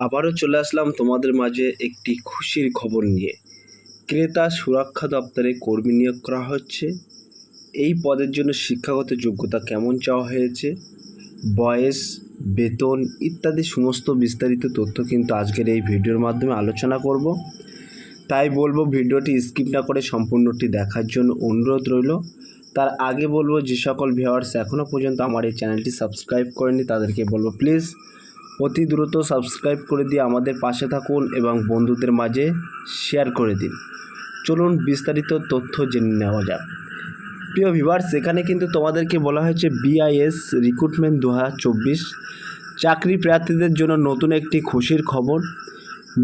আবারও চলে আসলাম তোমাদের মাঝে একটি খুশির খবর নিয়ে। ক্রেতা সুরক্ষা দপ্তরে কর্মী নিয়োগ করা হচ্ছে। এই পদের জন্য শিক্ষাগত যোগ্যতা কেমন চাওয়া হয়েছে? বয়স, বেতন ইত্যাদি সমস্ত বিস্তারিত তথ্য কিন্তু আজকের এই ভিডিওর মাধ্যমে আলোচনা করব। তাই বলব ভিডিওটি স্কিপ না করে সম্পূর্ণটি দেখার জন্য অনুরোধ রইল। তার আগে বলব যে সকল ভিউয়ার্স এখনও পর্যন্ত আমার এই চ্যানেলটি সাবস্ক্রাইব করেনি তাদেরকে বলব প্লিজ অতি দ্রুত সাবস্ক্রাইব করে দিয়ে আমাদের পাশে থাকুন এবং বন্ধুদের মাঝে শেয়ার করে দিন। চলুন বিস্তারিত তথ্য জেনে নেওয়া যাক। প্রিয় ভিভার্স এখানে কিন্তু তোমাদেরকে বলা হয়েছে বিআইএস রিক্রুটমেন্ট দু চাকরি প্রার্থীদের জন্য নতুন একটি খুশির খবর।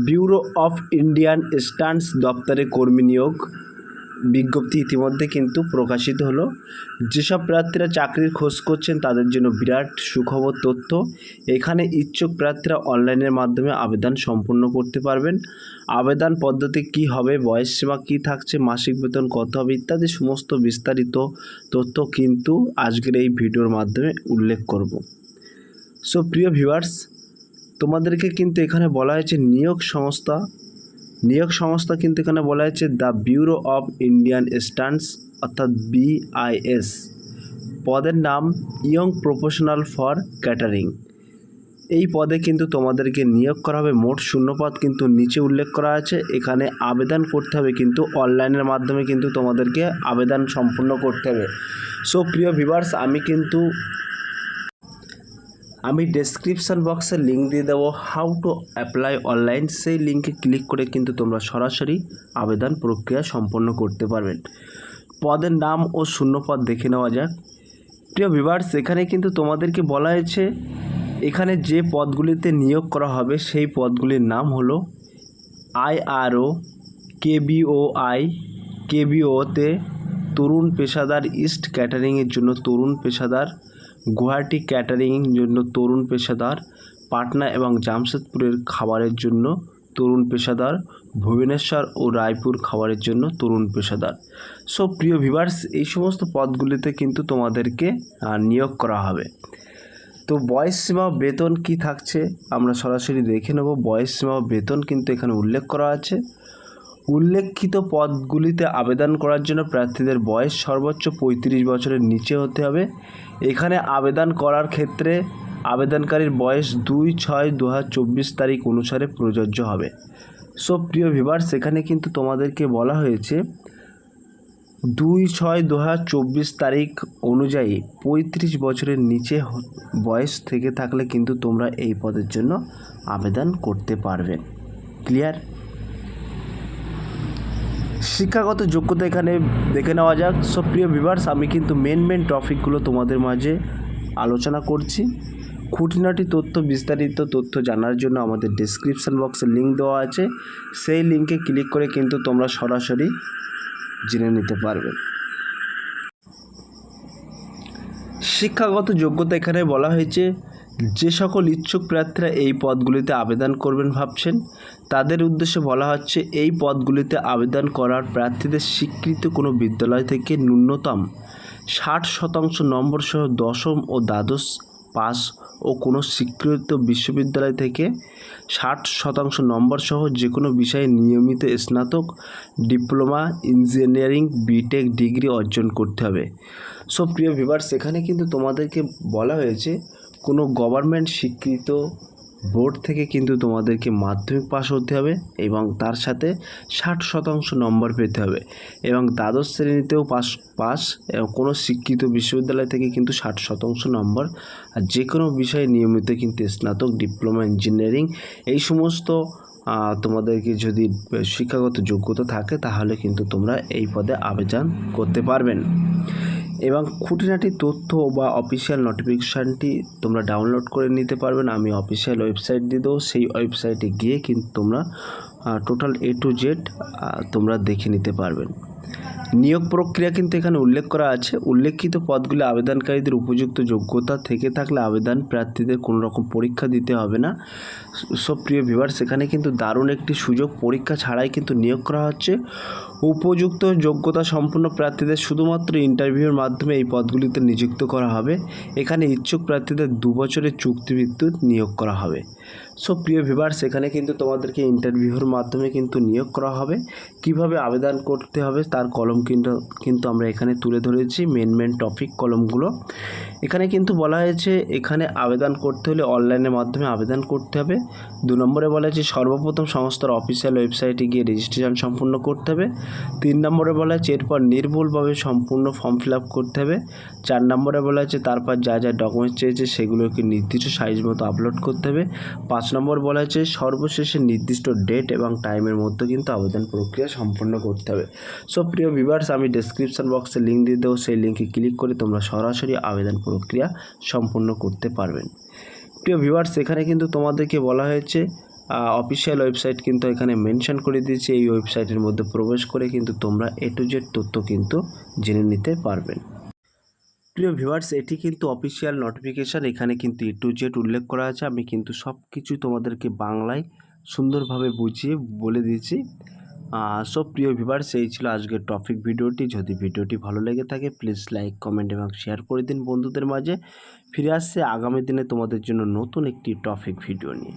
ব্যুরো অফ ইন্ডিয়ান স্ট্যান্ডস দপ্তরে কর্মী নিয়োগ। বিজ্ঞপ্তি ইতিমধ্যে কিন্তু প্রকাশিত হলো। যেসব প্রার্থীরা চাকরির খোঁজ করছেন, তাদের জন্য বিরাট সুখবর তথ্য। এখানে ইচ্ছুক প্রার্থীরা অনলাইনের মাধ্যমে আবেদন সম্পূর্ণ করতে পারবেন। আবেদন পদ্ধতি কি হবে, বয়স সীমা কী থাকছে, মাসিক বেতন কত হবে ইত্যাদি সমস্ত বিস্তারিত তথ্য কিন্তু আজকের এই ভিডিওর মাধ্যমে উল্লেখ করব। সো প্রিয় ভিউয়ার্স, তোমাদেরকে কিন্তু এখানে বলা হয়েছে নিয়োগ সংস্থা নিয়োগ সংস্থা কিন্তু এখানে বলা হয়েছে the bureau of Indian standards অর্থাৎ বিআইএস পদের নাম ইয়ং প্রফেশনাল ফর ক্যাটারিং এই পদে কিন্তু তোমাদেরকে নিয়োগ করা হবে। মোট শূন্যপদ কিন্তু নিচে উল্লেখ করা আছে। এখানে আবেদন করতে হবে কিন্তু অনলাইনের মাধ্যমে কিন্তু তোমাদেরকে আবেদন সম্পূর্ণ করতে হবে। সো প্রিয় ভিভার্স আমি কিন্তু আমি ডেসক্রিপশান বক্সে লিঙ্ক দিয়ে দেবো হাউ টু অ্যাপ্লাই অনলাইন সেই লিঙ্কে ক্লিক করে কিন্তু তোমরা সরাসরি আবেদন প্রক্রিয়া সম্পন্ন করতে পারবেন। পদের নাম ও শূন্যপদ দেখে নেওয়া যাক। প্রিয় ভিভার্স এখানে কিন্তু তোমাদেরকে বলা হয়েছে, এখানে যে পদগুলিতে নিয়োগ করা হবে, সেই পদগুলির নাম হলো আইআরও কেবিওআই কেবিওতে তরুণ পেশাদার ইস্ট ক্যাটারিংয়ের জন্য তরুণ পেশাদার গুয়াহাটি ক্যাটারিংয়ের জন্য তরুণ পেশাদার, পাটনা এবং জামশেদপুরের খাবারের জন্য তরুণ পেশাদার, ভুবনেশ্বর ও রায়পুর খাবারের জন্য তরুণ পেশাদার। সো প্রিয় ভিভার্স এই সমস্ত পদগুলিতে কিন্তু তোমাদেরকে নিয়োগ করা হবে। তো বয়স সীমা বেতন কি থাকছে? আমরা সরাসরি দেখে নেব। বয়স সীমা বেতন কিন্তু এখানে উল্লেখ করা আছে। উল্লেখিত পদগুলিতে আবেদন করার জন্য প্রার্থীদের বয়স সর্বোচ্চ পঁয়ত্রিশ বছরের নিচে হতে হবে। এখানে আবেদন করার ক্ষেত্রে আবেদনকারীর বয়স দুই ছয় দু তারিখ অনুসারে প্রযোজ্য হবে। সো, প্রিয় ভিভার্স এখানে কিন্তু তোমাদেরকে বলা হয়েছে, দুই ছয় দু তারিখ অনুযায়ী পঁয়ত্রিশ বছরের নিচে বয়স থেকে থাকলে কিন্তু তোমরা এই পদের জন্য আবেদন করতে পারবে। ক্লিয়ার? শিক্ষাগত যোগ্যতা এখানে দেখে নেওয়া যাক। সব প্রিয় ভিভার্স আমি কিন্তু মেন মেন টপিকগুলো তোমাদের মাঝে আলোচনা করছি। খুঁটিনাটি তথ্য, বিস্তারিত তথ্য জানার জন্য আমাদের ডিসক্রিপশান বক্সে লিঙ্ক দেওয়া আছে। সেই লিঙ্কে ক্লিক করে কিন্তু তোমরা সরাসরি জেনে নিতে পারবে। শিক্ষাগত যোগ্যতা এখানে বলা হয়েছে যে সকল ইচ্ছুক প্রার্থীরা এই পদগুলিতে আবেদন করবেন ভাবছেন, তাদের উদ্দেশ্যে বলা হচ্ছে, এই পদগুলিতে আবেদন করার প্রার্থীদের স্বীকৃত কোনো বিদ্যালয় থেকে ন্যূনতম ষাট শতাংশ নম্বর সহ দশম ও দ্বাদশ পাস ও কোনো স্বীকৃত বিশ্ববিদ্যালয় থেকে ষাট শতাংশ নম্বর সহ যে কোনো বিষয়ে নিয়মিত স্নাতক, ডিপ্লোমা, ইঞ্জিনিয়ারিং, বিটেক ডিগ্রি অর্জন করতে হবে। সো প্রিয় ভিভার সেখানে কিন্তু তোমাদেরকে বলা হয়েছে কোনো গভর্নমেন্ট স্বীকৃত বোর্ড থেকে কিন্তু তোমাদেরকে মাধ্যমিক পাস হতে হবে এবং তার সাথে ষাট শতাংশ নম্বর পেতে হবে এবং দ্বাদশ শ্রেণীতেও পাস এবং কোনো শিক্ষিত বিশ্ববিদ্যালয় থেকে কিন্তু ষাট শতাংশ নম্বর আর যে কোনো বিষয়ে নিয়মিত কিন্তু স্নাতক ডিপ্লোমা ইঞ্জিনিয়ারিং এই সমস্ত তোমাদেরকে যদি শিক্ষাগত যোগ্যতা থাকে তাহলে কিন্তু তোমরা এই পদে আবেদন করতে পারবেন এবং খুঁটিনাটি তথ্য বা অফিসিয়াল নোটিফিকেশানটি তোমরা ডাউনলোড করে নিতে পারবেন আমি অফিসিয়াল ওয়েবসাইট দিয়ে দেবো, সেই ওয়েবসাইটে গিয়ে কিন্তু তোমরা টোটাল এ টু জেড তোমরা দেখে নিতে পারবেন। নিয়োগ প্রক্রিয়া কিন্তু এখানে উল্লেখ করা আছে। উল্লেখিত পদগুলি আবেদনকারীদের উপযুক্ত যোগ্যতা থেকে থাকলে আবেদন প্রার্থীদের কোনো রকম পরীক্ষা দিতে হবে না। সব প্রিয় ভিভার সেখানে কিন্তু দারুণ একটি সুযোগ। পরীক্ষা ছাড়াই কিন্তু নিয়োগ করা হচ্ছে। উপযুক্ত যোগ্যতা সম্পন্ন প্রার্থীদের শুধুমাত্র ইন্টারভিউর মাধ্যমে এই পদগুলিতে নিযুক্ত করা হবে। এখানে ইচ্ছুক প্রার্থীদের দু বছরের চুক্তিভিত্তিক নিয়োগ করা হবে। সো প্রিয় ভিভার্স এখানে কিন্তু তোমাদেরকে ইন্টারভিউর মাধ্যমে কিন্তু নিয়োগ করা হবে। কীভাবে আবেদন করতে হবে তার কলম কিন্তু কিন্তু আমরা এখানে তুলে ধরেছি মেন মেন টপিক কলমগুলো। এখানে কিন্তু বলা হয়েছে, এখানে আবেদন করতে হলে অনলাইনের মাধ্যমে আবেদন করতে হবে। দু নম্বরে বলা হয়েছে, সর্বপ্রথম সংস্থার অফিসিয়াল ওয়েবসাইটে গিয়ে রেজিস্ট্রেশন সম্পূর্ণ করতে হবে। তিন নম্বরে বলা হয়েছে, এরপর নির্ভুলভাবে সম্পূর্ণ ফর্ম ফিল করতে হবে। চার নম্বরে বলা হয়েছে, তারপর যা যা ডকুমেন্টস চেয়েছে সেগুলোকে নির্দিষ্ট সাইজ মতো আপলোড করতে হবে। পাঁচ নম্বর বলা হয়েছে সর্বশেষে নির্দিষ্ট ডেট এবং টাইমের মধ্যে কিন্তু আবেদন প্রক্রিয়া সম্পন্ন করতে হবে। সো প্রিয় ভিভার্স আমি ডেসক্রিপশন বক্সে লিঙ্ক দিয়ে দেবো। সেই লিঙ্কে ক্লিক করে তোমরা সরাসরি আবেদন প্রক্রিয়া সম্পন্ন করতে পারবেন। প্রিয় ভিভার্স এখানে কিন্তু তোমাদেরকে বলা হয়েছে অফিসিয়াল ওয়েবসাইট কিন্তু এখানে মেনশন করে দিয়েছে। এই ওয়েবসাইটের মধ্যে প্রবেশ করে কিন্তু তোমরা এ টু জেড তথ্য কিন্তু জেনে নিতে পারবেন। প্রিয় ভিউয়ার্স, এটি কিন্তু অফিসিয়াল নোটিফিকেশান এখানে কিন্তু এ টু জেড উল্লেখ করা আছে। আমি কিন্তু সব কিছু তোমাদেরকে বাংলায় সুন্দরভাবে বুঝিয়ে বলে দিয়েছি। সব প্রিয় ভিউয়ার্স, এই ছিল আজকের টপিক ভিডিওটি। যদি ভিডিওটি ভালো লেগে থাকে প্লিজ লাইক কমেন্ট এবং শেয়ার করে দিন বন্ধুদের মাঝে। ফিরে আসছে আগামী দিনে তোমাদের জন্য নতুন একটি টপিক ভিডিও নিয়ে।